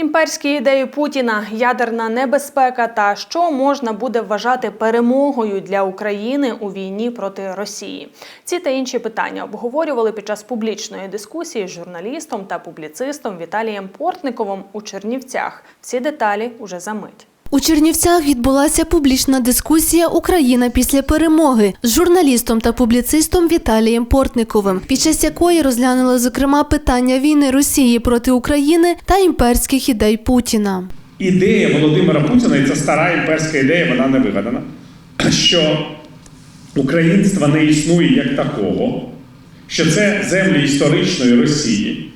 Імперські ідеї Путіна, ядерна небезпека та що можна буде вважати перемогою для України у війні проти Росії. Ці та інші питання обговорювали під час публічної дискусії з журналістом та публіцистом Віталієм Портниковим у Чернівцях. Всі деталі уже за мить. У Чернівцях відбулася публічна дискусія Україна після перемоги з журналістом та публіцистом Віталієм Портниковим, під час якої розглянули зокрема питання війни Росії проти України та імперських ідей Путіна. Ідея Володимира Путіна, і це стара імперська ідея, вона не вигадана, що українства не існує як такого, що це землі історичної Росії,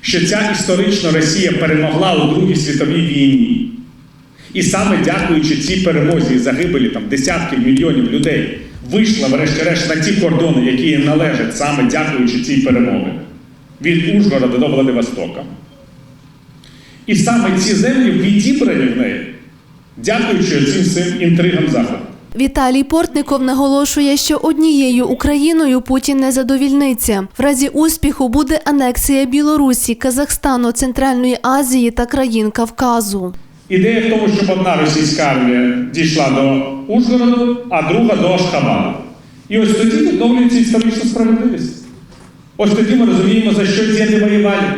що ця історична Росія перемогла у Другій світовій війні. І саме дякуючи цій перемозі і загибелі там, десятків мільйонів людей, вийшла, врешті-решт, на ті кордони, які їй належать, саме дякуючи цій перемоги, від Ужгорода до Владивостока. І саме ці землі відібрані в неї, дякуючи цим всім інтригам Заходу. Віталій Портников наголошує, що однією Україною Путін не задовільниться. В разі успіху буде анексія Білорусі, Казахстану, Центральної Азії та країн Кавказу. Ідея в тому, щоб одна російська армія дійшла до Ужгороду, а друга до Ашхабаду. І ось тоді відновлюється історична справедливість. Ось тоді ми розуміємо, за що діти воювали.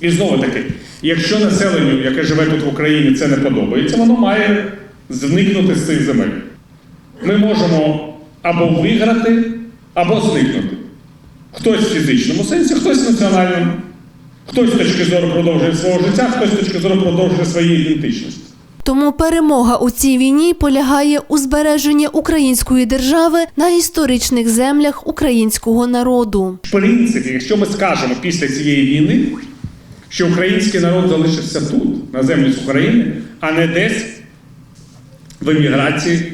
І знову таки, якщо населенню, яке живе тут в Україні, це не подобається, воно має зникнути з цих земель. Ми можемо або виграти, або зникнути. Хтось в фізичному сенсі, хтось в національному. Хтось з точки зору продовжує свого життя, хтось з точки зору продовжує своєї ідентичності. Тому перемога у цій війні полягає у збереженні української держави на історичних землях українського народу. В принципі, якщо ми скажемо після цієї війни, що український народ залишився тут, на землі з України, а не десь в еміграції,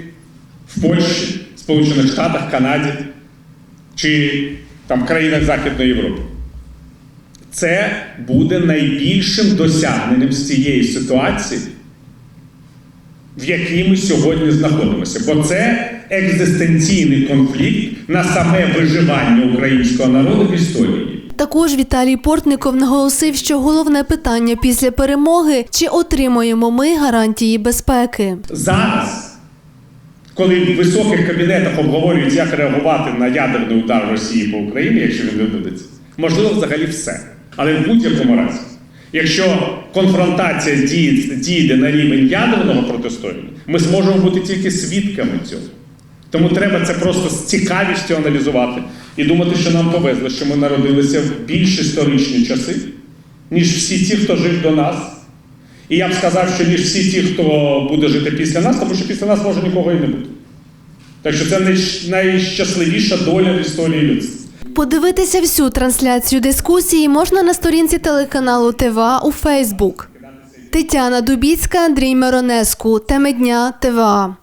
в Польщі, Сполучених Штатах, Канаді чи там країнах Західної Європи. Це буде найбільшим досягненням з цієї ситуації, в якій ми сьогодні знаходимося. Бо це екзистенційний конфлікт на саме виживання українського народу в історії. Також Віталій Портников наголосив, що головне питання після перемоги чи отримаємо ми гарантії безпеки. Зараз, коли в високих кабінетах обговорюють, як реагувати на ядерний удар Росії по Україні, якщо він відбудеться, можливо, взагалі все. Але в будь-якому разі, якщо конфронтація дійде на рівень ядерного протистояння, ми зможемо бути тільки свідками цього. Тому треба це просто з цікавістю аналізувати і думати, що нам повезло, що ми народилися в більш історичні часи, ніж всі ті, хто жив до нас. І я б сказав, що ніж всі ті, хто буде жити після нас, тому що після нас може нікого і не бути. Так що це найщасливіша доля в історії людства. Подивитися всю трансляцію дискусії можна на сторінці телеканалу ТВА у Фейсбук. Тетяна Дубіцька, Андрій Миронеску. Теми дня ТВА.